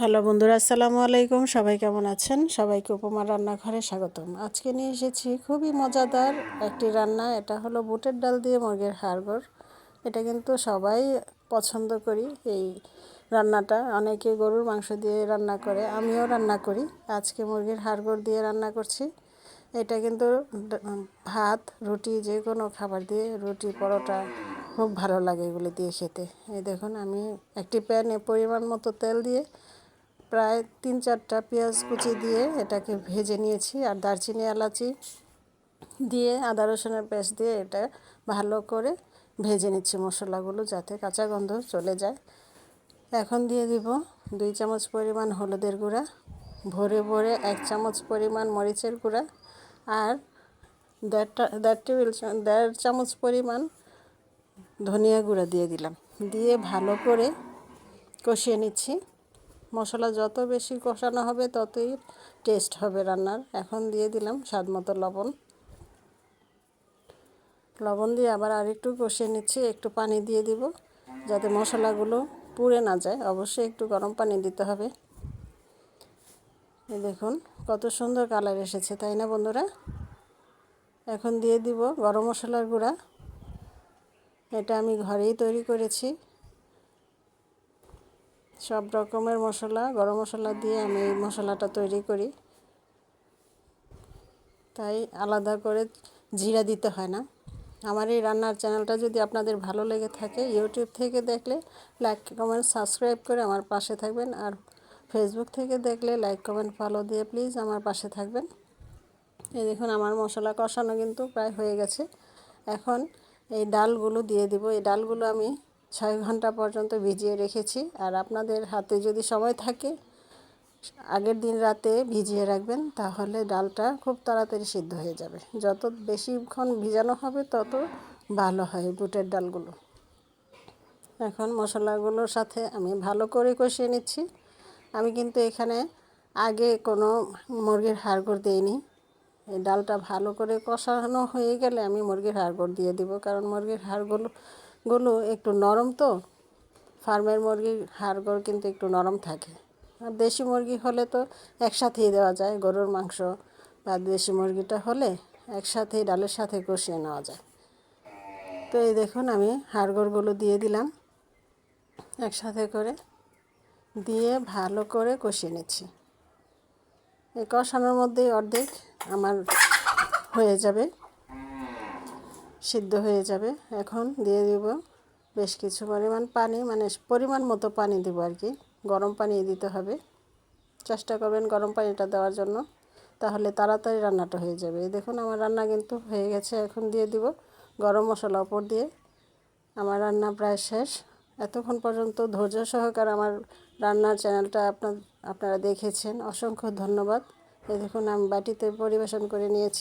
Hello বন্ধুরা, আসসালামু আলাইকুম। সবাই কেমন আছেন? সবাইকে উপমা রান্নাঘরে স্বাগতম। আজকে নিয়ে এসেছি খুবই মজাদার একটি রান্না। এটা হলো বুটের ডাল দিয়ে মুরগির হাড়গোড়। এটা কিন্তু সবাই পছন্দ করি এই রান্নাটা। অনেকে গরুর মাংস দিয়ে রান্না করে, আমিও রান্না করি। আজকে মুরগির হাড়গোড় দিয়ে রান্না করছি। এটা কিন্তু ভাত, রুটি, যে কোনো খাবার দিয়ে রুটি, পরোটা খুব ভালো লাগে এগুলো দিয়ে খেতে। এই দেখুন, আমি একটি প্যানে পরিমাণ মতো তেল দিয়ে প্রায় তিন চারটা পেঁয়াজ কুচি দিয়ে এটাকে ভেজে নিয়েছি আর দারচিনি এলাচি দিয়ে আদা রসুনের পেস্ট দিয়ে এটা ভালো করে ভেজে নিচ্ছি মশলাগুলো যাতে কাঁচা গন্ধ চলে যায়। এখন দিয়ে দিব দুই চামচ পরিমাণ হলুদের গুঁড়া, ভরে ভরে এক চামচ পরিমাণ মরিচের গুঁড়া আর দেড়টা, দেড় টেবিল দেড় চামচ পরিমাণ ধনিয়া গুঁড়া দিয়ে দিলাম। দিয়ে ভালো করে কষিয়ে নিচ্ছি। মশলা যত বেশি কষানো হবে, ততই টেস্ট হবে রান্নার। এখন দিয়ে দিলাম স্বাদ মতো লবণ। লবণ দিয়ে আবার আরেকটু কষিয়ে নিচ্ছি, একটু পানি দিয়ে দিব যাতে মশলাগুলো পুড়ে না যায়। অবশ্যই একটু গরম পানি দিতে হবে। দেখুন, কত সুন্দর কালার এসেছে, তাই না বন্ধুরা? এখন দিয়ে দিব গরম মশলার গুঁড়া। এটা আমি ঘরেই তৈরি করেছি। সব রকমের মশলা, গরম মশলা দিয়ে আমি এই মশলাটা তৈরি করি। তাই আলাদা করে জিরা দিতে হয় না। আমার এই রান্নার চ্যানেলটা যদি আপনাদের ভালো লেগে থাকে, ইউটিউব থেকে দেখলে লাইক, কমেন্ট, সাবস্ক্রাইব করে আমার পাশে থাকবেন। আর ফেসবুক থেকে দেখলে লাইক, কমেন্ট ফলো দিয়ে প্লিজ আমার পাশে থাকবেন। এই দেখুন, আমার মশলা কষানো কিন্তু প্রায় হয়ে গেছে। এখন এই ডালগুলো দিয়ে দিব। এই ডালগুলো আমি ছয় ঘণ্টা পর্যন্ত ভিজিয়ে রেখেছি। আর আপনাদের হাতে যদি সময় থাকে, আগের দিন রাতে ভিজিয়ে রাখবেন, তাহলে ডালটা খুব তাড়াতাড়ি সিদ্ধ হয়ে যাবে। যত বেশিক্ষণ ভিজানো হবে, তত ভালো হয় বুটের ডালগুলো। এখন মশলাগুলোর সাথে আমি ভালো করে কষিয়ে নিচ্ছি। আমি কিন্তু এখানে আগে কোনো মুরগির হাড়গোড় দিইনি। ডালটা ভালো করে কষানো হয়ে গেলে আমি মুরগির হাড়গোড় দিয়ে দিব, কারণ মুরগির হাড়গুলো গুলো একটু নরম তো, ফার্মের মুরগির হাড়গোড় কিন্তু একটু নরম থাকে। আর দেশি মুরগি হলে তো একসাথেই দেওয়া যায়, গরুর মাংস বা দেশি মুরগিটা হলে একসাথেই, ডালের সাথে কষিয়ে নেওয়া যায়। তো এই দেখুন, আমি হাড়গোড়গুলো দিয়ে দিলাম। একসাথে করে দিয়ে ভালো করে কষিয়ে নিচ্ছি। এই কষানোর মধ্যেই অর্ধেক আমার হয়ে যাবে। সিদ্ধ হয়ে যাবে। এখন দিয়ে দিব বেশ কিছু পরিমাণ পানি মানে পরিমাণ মতো পানি দেব আর কি। গরম পানি দিতে হবে। চেষ্টা করবেন গরম পানিটা দেওয়ার জন্য, তাহলে তাড়াতাড়ি রান্নাটা হয়ে যাবে। দেখুন, আমার রান্না কিন্তু হয়ে গেছে। এখন দিয়ে দিব গরম মশলা ওপর দিয়ে। আমার রান্না প্রায় শেষ। এতক্ষণ পর্যন্ত ধৈর্য সহকার আমার রান্নার চ্যানেলটা আপনার, আপনারা দেখেছেন। অসংখ্য ধন্যবাদ। এই দেখুন, আমি বাটিতে পরিবেশন করে নিয়েছি।